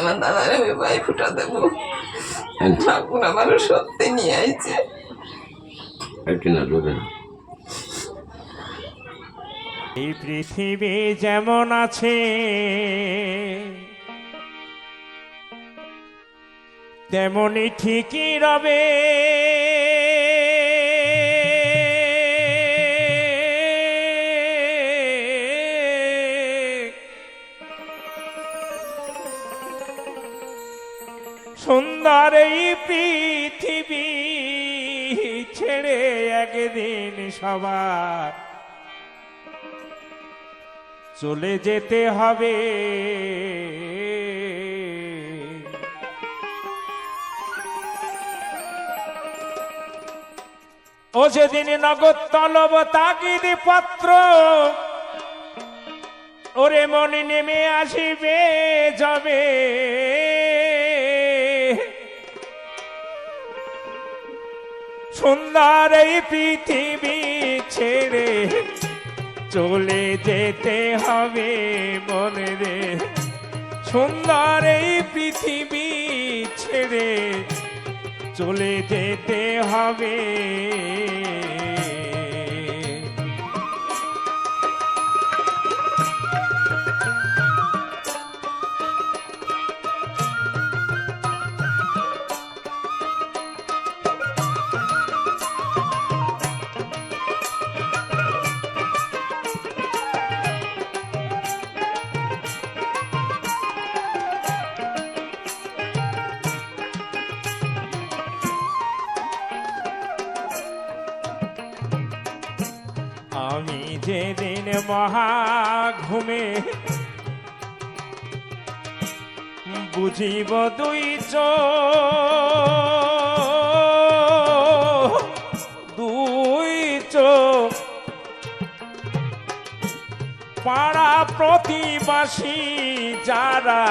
আমার দাদার আমি ভাই ফুটা দেবো। ঠাকুর আমার সত্যি নিয়ে আইছে। এই পৃথিবী যেমন আছে তেমনি ঠিকই রবে। সুন্দর এই পৃথিবী ছেড়ে একদিন সবার। চলে যেতে হবে। ও যেদিন নগদ তলব তাগিদ পত্র, ওরে মনে নেমে আসিবে যাবে। সুন্দর এই পৃথিবী ছেড়ে চলে যেতে হবে মনে রে। সুন্দর এই পৃথিবী ছেড়ে চলে যেতে হবে। আমি যেদিন মহা ঘুমে বুঝিব দুই চোখ দুই চোখ, পাড়া প্রতিবাসী যারা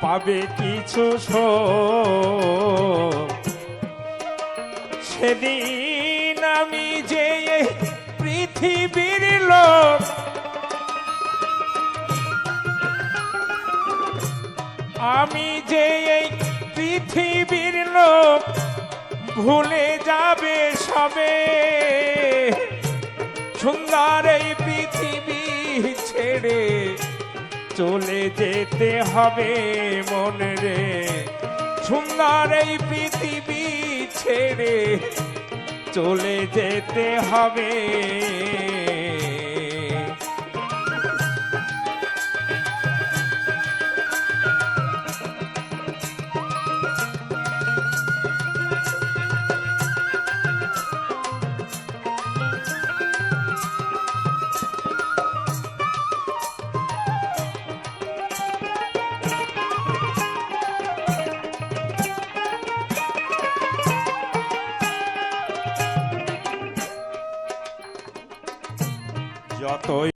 পাবে কিছু সেদিন আমি যে পৃথিবীর লোক। আমি যে এই পৃথিবীর লোক, ভুলে যাবে সবে। সুন্দর এই পৃথিবী ছেড়ে চলে যেতে হবে মনে রে। সুন্দর এই পৃথিবী ছেড়ে চলে যেতে হবে। J